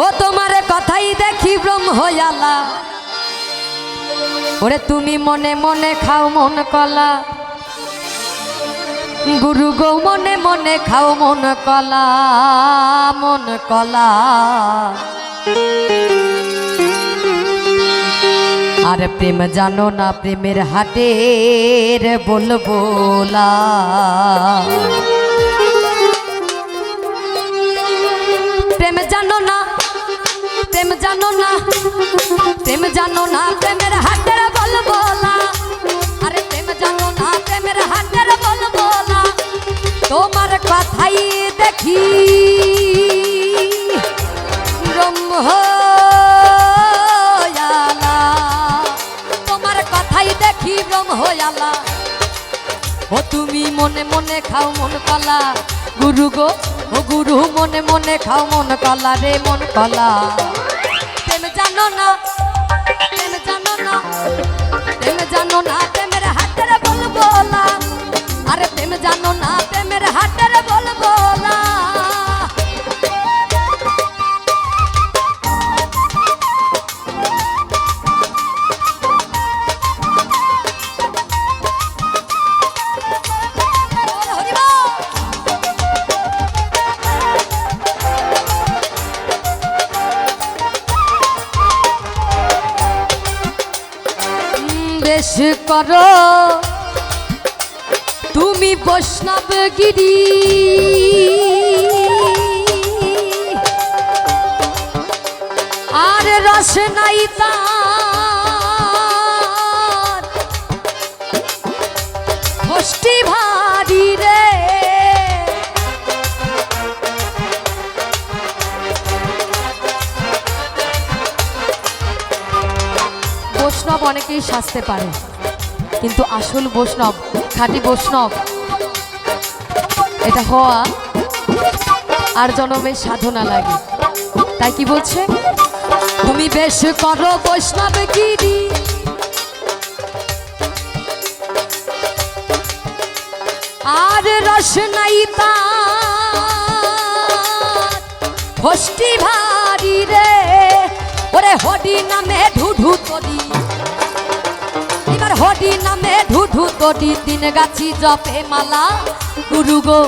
ও তোমার কথাই দেখি ব্রহ্ম হয়ালা ওরে তুমি মনে মনে খাও মন কলা। গুরু গো মনে মনে খাও মন কলা মন কলা। আর প্রেম জানো না প্রেমের হাটের বলবোলা। জানো না, প্রেম জানো না, প্রেমের হাটের বলবোলা। আরে প্রেম জানো না, প্রেমের হাটের বলবোলা। তোমার কথাই দেখি। ব্রহ্ম তোমার কথাই দেখি ব্রহ্ম হয়ালা ও তুমি মনে মনে খাও মন কলা। গুরু গো, ও গুরু মনে মনে খাও মন কলা রে মন কলা। উম, কর। তুমি বৈষ্ণব গিরি। আর রস নাই তার অনেকেই সাজতে পারে। কিন্তু আসল বৈষ্ণব, খাঁটি বৈষ্ণব, এটা হওয়া আর জনমের সাধনা লাগে। তাই কি বলছে? তুমি বেশ করো বৈষ্ণব গিরি। আর রস নাই হস্তি ভারী রে, ওরে হডি নামে ঢুঢু তরি হডি নামে ঢুঢু তরি তিন গাছি জপে মালা। গুরু গো,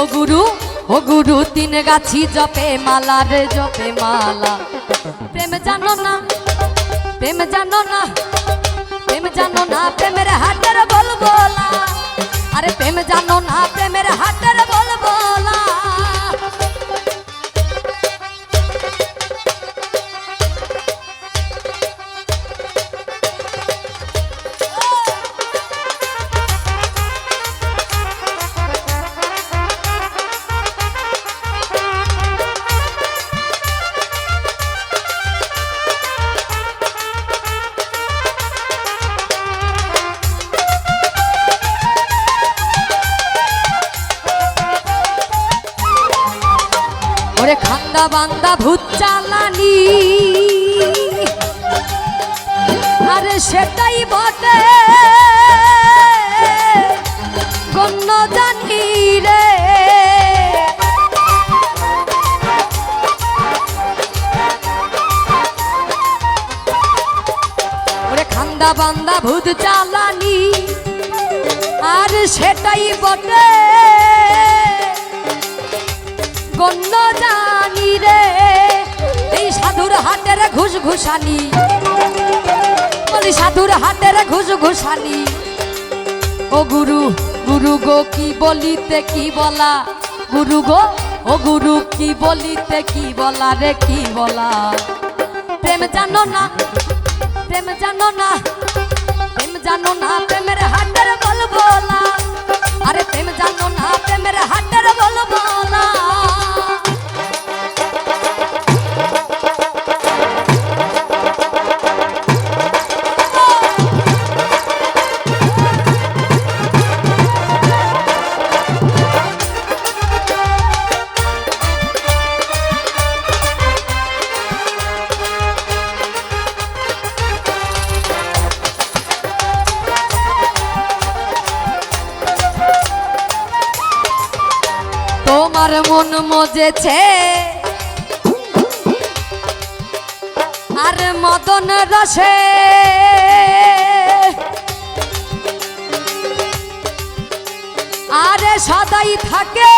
ও গুরু ও গুরু, তিন গাছি জপে মালা রে, জপে মালা। প্রেম জানো না, প্রেম জানো না, প্রেম জানো না, প্রেমের হাটের বলব বান্দা ভূত চালানি। আরে সেটাই বটে। গণ্য জানি রে। খান্দা বান্দা ভূত চালানি। আর সেটাই বটে। গণ্য জানি রে। এই সাধুর হাটের ঘুষ ঘুষানি বলি, সাধুর হাটের ঘুষ ঘুষানি ও গুরু গুরু গো, কি বলিতে কি বলা? গুরু গো, ও গুরু, কি বলিতে কি বলা রে, কি বলা? প্রেম জানো না, প্রেম জানো না, প্রেম জানো না, প্রেমের হাটের বলব না আরে, প্রেম জানো না, প্রেমের হাটের বলব না তোমার মন মজেছে। আর মদন রসে। আরে সদাই থাকে।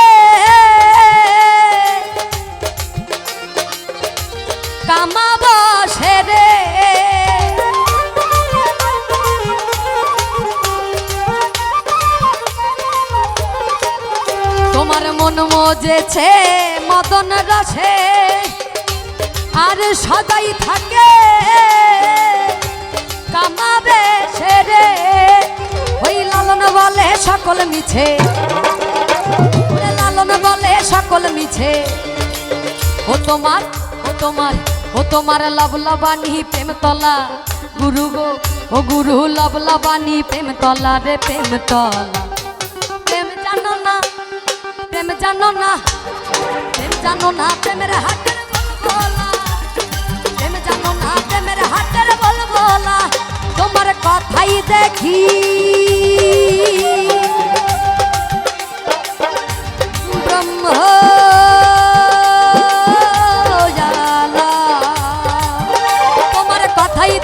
কামাব সেরে। তোমার মন মজেছে, মদন রসে। আর সদাই থাকে, কামাবে সেরে ওই লালন বলে সকল মিছে লালন বলে সকল মিছে। ও তোমার ও তোমার ও তোমার লব লবানি প্রেম তলা। গুরু গো, ও গুরু লব লবানি প্রেম তলা রে, প্রেম তলা। প্রেম জানো না, প্রেম জানো না, প্রেমের হাতের বলবোলা। প্রেম জানো না, প্রেমের হাতের বলবোলা। তোমার কথাই দেখি।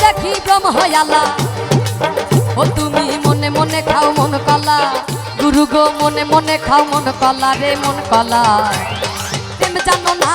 দেখি ব্রহ্ম হয়ালা ও তুমি মনে মনে খাও মন কলা। গুরু গো মনে মনে খাও মন কলা রে মন কলা জানো না